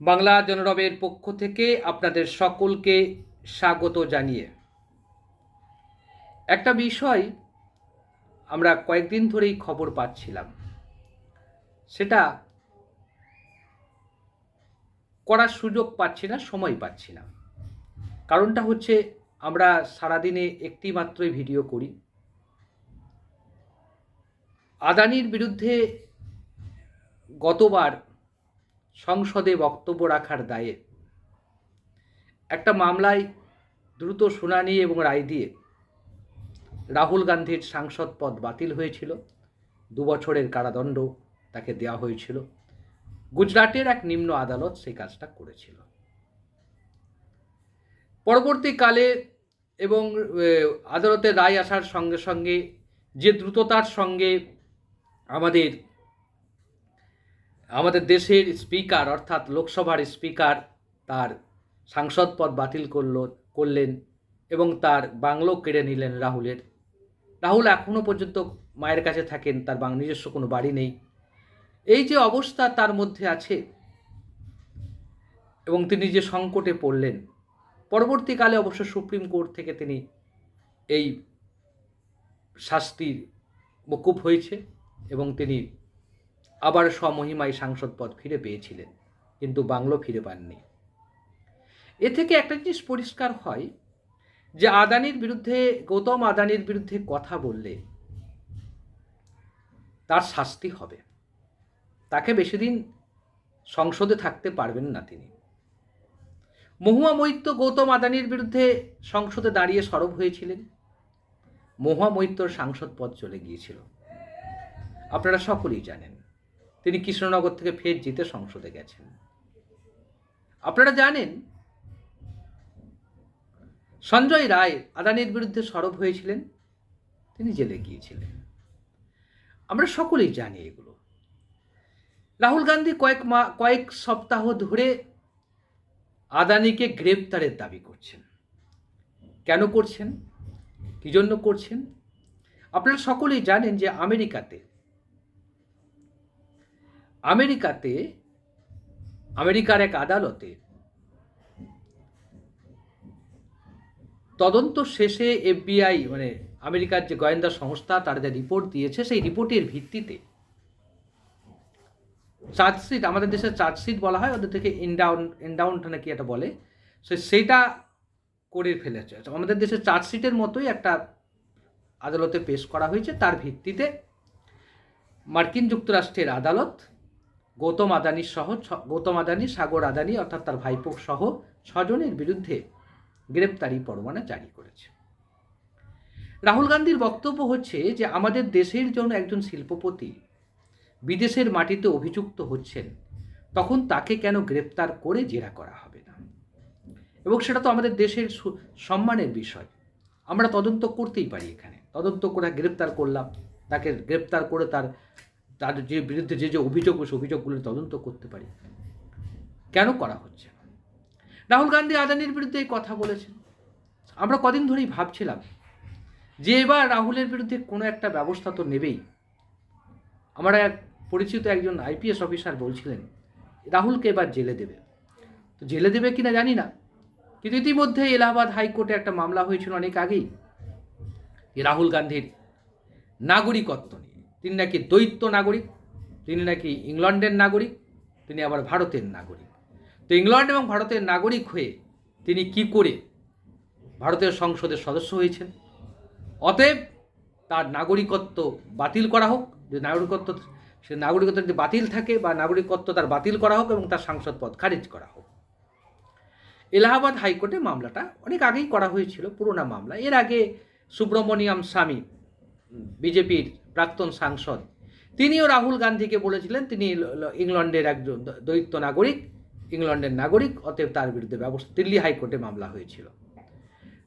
বাংলা জনরবের পক্ষ থেকে আপনাদের সকলকে স্বাগত জানিয়ে। একটা বিষয় আমরা কয়েকদিন ধরেই খবর পাচ্ছিলাম। সেটা করার সুযোগ পাচ্ছি না, সময় পাচ্ছি না। কারণটা হচ্ছে আমরা সারাদিনে একটি মাত্রই ভিডিও করি। আদানির বিরুদ্ধে গতবার সংসদে বক্তব্য রাখার দায়ে। একটা মামলায় দ্রুত শুনানি এবং রায় দিয়ে রাহুল গান্ধীর সাংসদ পদ বাতিল হয়েছিল। দু বছরের কারাদণ্ড তাকে দেওয়া হয়েছিল। গুজরাটের এক নিম্ন আদালত সেই কাজটা করেছিল। পরবর্তীকালে এবং আহ, আদালতে রায় আসার সঙ্গে সঙ্গে যে দ্রুততার সঙ্গে আমাদের আমাদের দেশের স্পিকার, অর্থাৎ লোকসভার স্পিকার তার সাংসদ পদ বাতিল করল, করলেন এবং তার বাংলো কেড়ে নিলেন রাহুলের। রাহুল এখনও পর্যন্ত মায়ের কাছে থাকেন, তার বাং, নিজস্ব কোনো বাড়ি নেই। এই যে অবস্থা তার মধ্যে আছে এবং তিনি যে সংকটে পড়লেন, পরবর্তীকালে অবশ্য সুপ্রিম কোর্ট থেকে তিনি এই শাস্তির মকুব হয়েছে এবং তিনি আবার স্বমহিমায় সাংসদ পদ ফিরে পেয়েছিলেন, কিন্তু বাংলো ফিরে পাননি। এ থেকে একটা জিনিস পরিষ্কার হয় যে আদানির বিরুদ্ধে, গৌতম আদানির বিরুদ্ধে কথা বললে তার শাস্তি হবে। তাকে বেশি দিন সংসদে থাকতে পারবেন না তিনি। মহুয়া মৈত্য গৌতম আদানির বিরুদ্ধে সংসদে দাঁড়িয়ে সরব হয়েছিলেন। মহুয়া মৈত্যর সাংসদ পদ চলে গিয়েছিল। আপনারা সকলেই জানেন। তিনি কৃষ্ণনগর থেকে ফের জিতে সংসদে গেছেন। আপনারা জানেন, সঞ্জয় রায় আদানির বিরুদ্ধে সরব হয়েছিলেন, তিনি জেলে গিয়েছিলেন। আমরা সকলেই জানি এগুলো। রাহুল গান্ধী কয়েক মা, কয়েক সপ্তাহ ধরে আদানিকে গ্রেপ্তারের দাবি করছেন। কেন করছেন? কী জন্য করছেন? আপনারা সকলেই জানেন যে আমেরিকাতে আমেরিকাতে, আমেরিকার এক আদালতে তদন্ত শেষে এফবিআই মানে আমেরিকার যে গোয়েন্দা সংস্থা, তারা যে রিপোর্ট দিয়েছে, সেই রিপোর্টের ভিত্তিতে চার্জশিট, আমাদের দেশে চার্জশিট বলা হয়, ওদের থেকে ইনডাউন ইনডাউনটা নাকি এটা বলে, সে সেটা করে ফেলেছে। আমাদের দেশে চার্জশিটের মতোই একটা আদালতে পেশ করা হয়েছে, তার ভিত্তিতে মার্কিন যুক্তরাষ্ট্রের আদালত গৌতম আদানি সহ গৌতম আদানি, সাগর আদানি অর্থাৎ তার ভাইপো সহ ছজনের বিরুদ্ধে গ্রেপ্তারি পরোয়ানা জারি করেছে। রাহুল গান্ধীর বক্তব্য হচ্ছে যে, আমাদের দেশের জন্য একজন শিল্পপতি বিদেশের মাটিতে অভিযুক্ত হচ্ছেন, তখন তাকে কেন গ্রেপ্তার করে জেরা করা হবে না? এবং সেটা তো আমাদের দেশের সম্মানের বিষয়। আমরা তদন্ত করতেই পারি এখানে। তদন্ত করে গ্রেপ্তার করলাম, তাকে গ্রেপ্তার করে তার তার যে বিরুদ্ধে যে যে অভিযোগ সে অভিযোগগুলো তদন্ত করতে পারি। কেন করা হচ্ছে রাহুল গান্ধী আদানির বিরুদ্ধে এই কথা বলেছেন। আমরা কদিন ধরেই ভাবছিলাম যে এবার রাহুলের বিরুদ্ধে কোনো একটা ব্যবস্থা তো নেবেই। আমার এক পরিচিত একজন আইপিএস অফিসার বলছিলেন, রাহুলকে এবার জেলে দেবে। তো জেলে দেবে কিনা জানি না। কিন্তু ইতিমধ্যে এলাহাবাদ হাইকোর্টে একটা মামলা হয়েছিল অনেক আগেই। রাহুল গান্ধীর নাগরিকত্ব নিয়ে। তিনি নাকি দ্বৈত নাগরিক, তিনি নাকি ইংল্যান্ডের নাগরিক, তিনি আবার ভারতের নাগরিক। তো ইংল্যান্ড এবং ভারতের নাগরিক হয়ে তিনি কি করে ভারতের সংসদের সদস্য হয়েছেন? অতএব তার নাগরিকত্ব বাতিল করা হোক, যে নাগরিকত্ব, সে নাগরিকত্ব যদি বাতিল থাকে বা নাগরিকত্ব তার বাতিল করা হোক এবং তার সাংসদ পদ খারিজ করা হোক। এলাহাবাদ হাইকোর্টে মামলাটা অনেক আগেই করা হয়েছিল, পুরোনো মামলা। এর আগে সুব্রমণিয়াম স্বামী বিজেপির প্রাক্তন সাংসদ। তিনিও রাহুল গান্ধীকে বলেছিলেন, তিনি ইংল্যান্ডের একজন দ- দ্বৈত নাগরিক ইংল্যান্ডের নাগরিক, অতএব তার বিরুদ্ধে ব্যবস্থা, দিল্লি হাইকোর্টে মামলা হয়েছিল।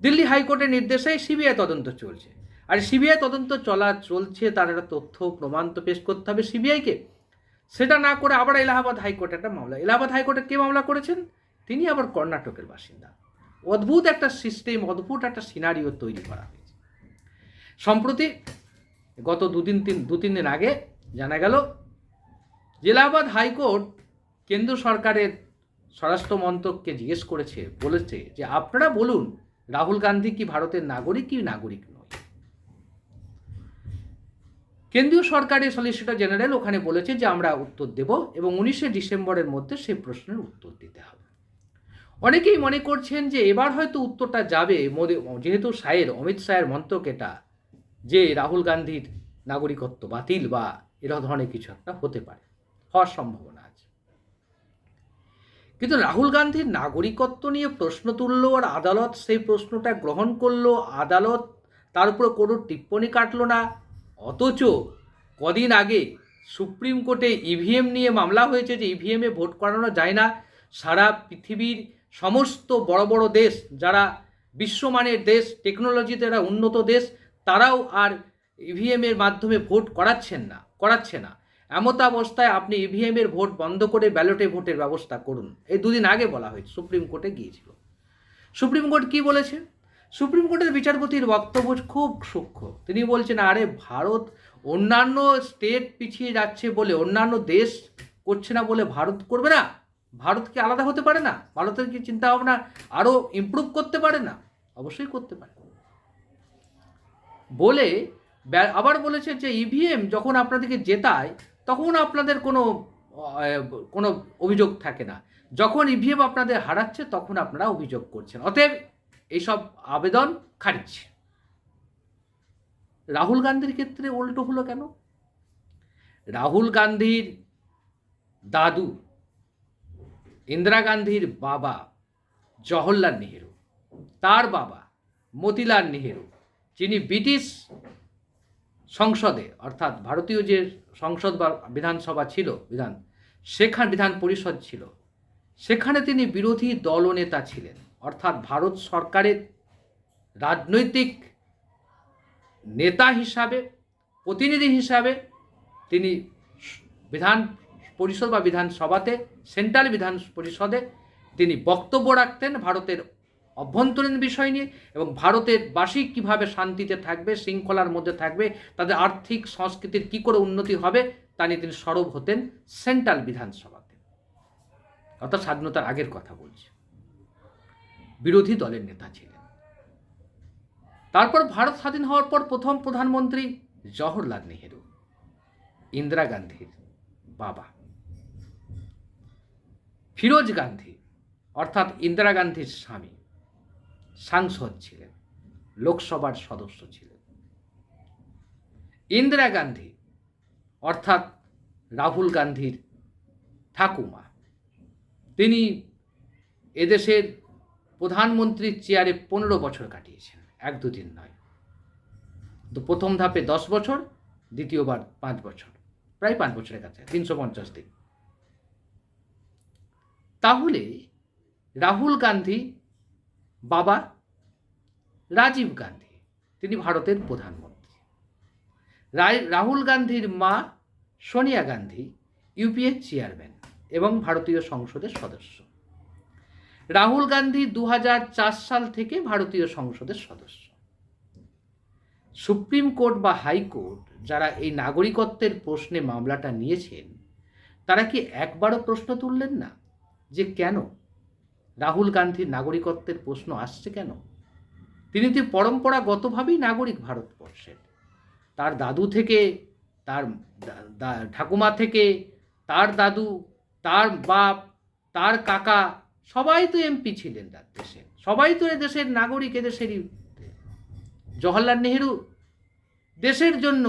দিল্লি হাইকোর্টের নির্দেশে সিবিআই তদন্ত চলছে। আর সিবিআই তদন্ত চলা, চলছে, তার একটা তথ্য প্রমাণ তো পেশ করতে হবে সিবিআইকে। সেটা না করে আবার এলাহাবাদ হাইকোর্টে একটা মামলা, এলাহাবাদ হাইকোর্টে কে মামলা করেছেন? তিনি আবার কর্ণাটকের বাসিন্দা। অদ্ভুত একটা সিস্টেম অদ্ভুত একটা সিনারিও তৈরি করা হয়েছে। সম্প্রতি গত দুদিন তিন দু তিন দিন আগে জানা গেল যে এলাহাবাদ হাইকোর্ট কেন্দ্র সরকারের স্বরাষ্ট্র মন্ত্রককে জিজ্ঞেস করেছে, বলেছে যে আপনারা বলুন, রাহুল গান্ধী কি ভারতের নাগরিক কি নাগরিক নয়? কেন্দ্রীয় সরকারের সলিসিটর জেনারেল ওখানে বলেছে যে আমরা উত্তর দেব এবং উনিশে ডিসেম্বরের মধ্যে সেই প্রশ্নের উত্তর দিতে হবে। অনেকেই মনে করছেন যে এবার হয়তো উত্তরটা যাবে, মোদী যেহেতু শাহের, অমিত শাহের মন্ত্রক এটা যে রাহুল গান্ধীর নাগরিকত্ব বাতিল বা এরকম ধরনের কিছু একটা হতে পারে, হওয়ার সম্ভাবনা আছে। কিন্তু রাহুল গান্ধীর নাগরিকত্ব নিয়ে প্রশ্ন তুললো আর আদালত, সেই প্রশ্নটা গ্রহণ করল। আদালত তার উপর কোনো টিপ্পণী কাটলো না, অথচ কদিন আগে সুপ্রিম কোর্টে ইভিএম নিয়ে মামলা হয়েছে যে ইভিএমে ভোট করানো যায় না। সারা পৃথিবীর সমস্ত বড় বড় দেশ, যারা বিশ্বমানের দেশ, টেকনোলজিতে যারা উন্নত দেশ তারাও আর ইভিএমের মাধ্যমে ভোট করাচ্ছেন না, করাচ্ছে না। এমত অবস্থায় আপনি ইভিএমের ভোট বন্ধ করে ব্যালটে ভোটের ব্যবস্থা করুন। এই দুদিন আগে বলা হয়েছে, সুপ্রিম কোর্টে গিয়েছিল। সুপ্রিম কোর্ট কি বলেছে? সুপ্রিম কোর্টের বিচারপতির বক্তব্য খুব সূক্ষ্ম। তিনি বলছেন, আরে, ভারত অন্যান্য স্টেট পিছিয়ে যাচ্ছে বলে, অন্যান্য দেশ করছে না বলে ভারত করবে না। ভারত কি আলাদা হতে পারে না? ভারতের কি চিন্তা ভাবনা আরও ইমপ্রুভ করতে পারে না? অবশ্যই করতে পারে। বলে আবার বলেছে যে ইভিএম যখন আপনাদেরকে জেতায়, তখন আপনাদের কোনো কোনো অভিযোগ থাকে না। যখন ইভিএম আপনাদের হারাচ্ছে, তখন আপনারা অভিযোগ করছেন। অতএব এইসব আবেদন খারিজ। রাহুল গান্ধীর ক্ষেত্রে উল্টো হলো কেন? রাহুল গান্ধীর দাদু, ইন্দিরা গান্ধীর বাবা, জওহরলাল নেহেরু। তার বাবা, মতিলাল নেহেরু। যিনি ব্রিটিশ সংসদে, অর্থাৎ ভারতীয় যে সংসদ বা বিধানসভা ছিল, বিধান, সেখান, বিধান পরিষদ ছিল, সেখানে তিনি বিরোধী দলনেতা ছিলেন। অর্থাৎ ভারত সরকারের রাজনৈতিক নেতা হিসাবে, প্রতিনিধি হিসাবে তিনি বিধান পরিষদ বা বিধানসভাতে, সেন্ট্রাল বিধান পরিষদে তিনি বক্তব্য রাখতেন ভারতের অভ্যন্তরীণ বিষয় নিয়ে এবং ভারতের বাসী কীভাবে শান্তিতে থাকবে, শৃঙ্খলার মধ্যে থাকবে, তাদের আর্থিক সংস্কৃতির কী করে উন্নতি হবে, তা নিয়ে তিনি সরব হতেন সেন্ট্রাল বিধানসভাতে। অর্থাৎ স্বাধীনতার আগের কথা বলছি। বিরোধী দলের নেতা ছিলেন। তারপর ভারত স্বাধীন হওয়ার পর প্রথম প্রধানমন্ত্রী জওহরলাল নেহেরু, ইন্দিরা গান্ধীর বাবা। ফিরোজ গান্ধী, অর্থাৎ ইন্দিরা গান্ধীর স্বামী। সাংসদ ছিলেন, লোকসভার সদস্য ছিলেন। ইন্দিরা গান্ধী, অর্থাৎ রাহুল গান্ধীর ঠাকুমা, তিনি এদেশের প্রধানমন্ত্রীর চেয়ারে পনেরো বছর কাটিয়েছেন, এক দুদিন নয়। তো প্রথম ধাপে দশ বছর, দ্বিতীয়বার পাঁচ বছর, প্রায় পাঁচ বছরের কাছে, তিনশো পঞ্চাশ দিন। তাহলে রাহুল গান্ধী বাবা রাজীব গান্ধী, তিনি ভারতের প্রধানমন্ত্রী। রাহুল গান্ধীর মা সোনিয়া গান্ধী, ইউপিএ চেয়ারম্যান এবং ভারতীয় সংসদের সদস্য। রাহুল গান্ধী দু হাজার চার সাল থেকে ভারতীয় সংসদের সদস্য। সুপ্রিম কোর্ট বা হাইকোর্ট যারা এই নাগরিকত্বের প্রশ্নে মামলাটা নিয়েছেন, তারা কি একবারও প্রশ্ন তুললেন না যে কেন? রাহুল গান্ধীর নাগরিকত্বের প্রশ্ন আসছে কেন? তিনি তো পরম্পরাগতভাবেই নাগরিক ভারতবর্ষের। তার দাদু থেকে, তার ঠাকুমা থেকে, তার দাদু, তার বাপ, তার কাকা, সবাই তো এমপি ছিলেন তার দেশের সবাই তো এ দেশের নাগরিক এদেশেরই জওহরলাল নেহেরু দেশের জন্য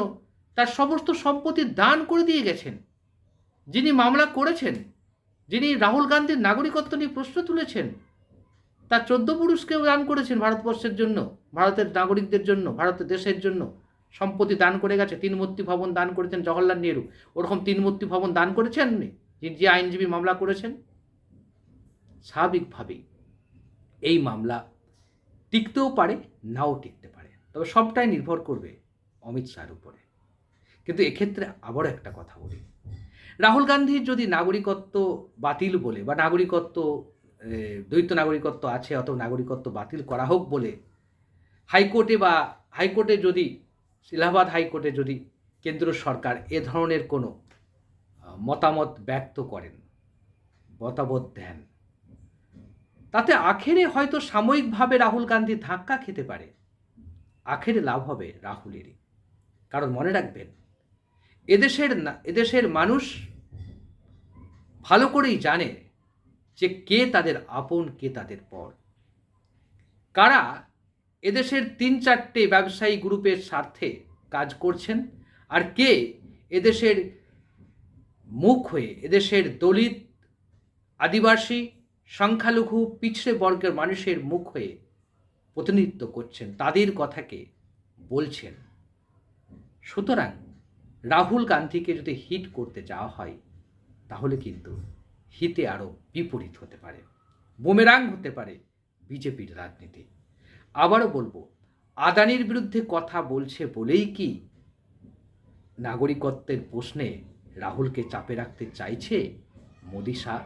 তার সমস্ত সম্পত্তি দান করে দিয়ে গেছেন। যিনি মামলা করেছেন যিনি রাহুল গান্ধীর নাগরিকত্ব নিয়ে প্রশ্ন তুলেছেন, তার চোদ্দ পুরুষকেও দান করেছেন ভারতবর্ষের জন্য, ভারতের নাগরিকদের জন্য ভারতের দেশের জন্য। সম্পত্তি দান করে গেছে, তিন মূর্তি ভবন দান করেছেন জওহরলাল নেহরু। ওরকম তিন মূর্তি ভবন দান করেছেন? যে আইনজীবী মামলা করেছেন? স্বাভাবিকভাবেই এই মামলা টিকতেও পারে, নাও টিকতে পারে। তবে সবটাই নির্ভর করবে অমিত শাহের উপরে। কিন্তু এক্ষেত্রে আবারও একটা কথা বলি। রাহুল গান্ধীর যদি নাগরিকত্ব বাতিল বলে বা নাগরিকত্ব দ্বৈত নাগরিকত্ব আছে অথবা নাগরিকত্ব বাতিল করা হোক বলে, হাইকোর্টে বা হাইকোর্টে যদি, এলাহাবাদ হাইকোর্টে যদি কেন্দ্র সরকার এ ধরনের কোনো মতামত ব্যক্ত করেন, মতামত দেন, তাতে আখেরে হয়তো সাময়িকভাবে রাহুল গান্ধী ধাক্কা খেতে পারে। আখেরে লাভ হবে রাহুলেরই। কারণ মনে রাখবেন এদেশের না, এদেশের মানুষ ভালো করেই জানে যে কে তাদের আপন, কে তাদের পর। কারা এদেশের তিন চারটে ব্যবসায়ী গ্রুপের স্বার্থে কাজ করছেন আর কে এদেশের মুখ হয়ে, এদেশের দলিত, আদিবাসী, সংখ্যালঘু, পিছড়ে বর্গের মানুষের মুখ হয়ে প্রতিনিধিত্ব করছেন, তাদের কথাকে বলছেন। সুতরাং রাহুল গান্ধীকে যদি হিট করতে যাওয়া হয়, তাহলে কিন্তু হিতে আরও বিপরীত হতে পারে। বুমেরাং হতে পারে বিজেপির রাজনীতি। আবারও বলব, আদানির বিরুদ্ধে কথা বলছে বলেই কি নাগরিকত্বের প্রশ্নে রাহুলকে চাপে রাখতে চাইছে মোদি শাহ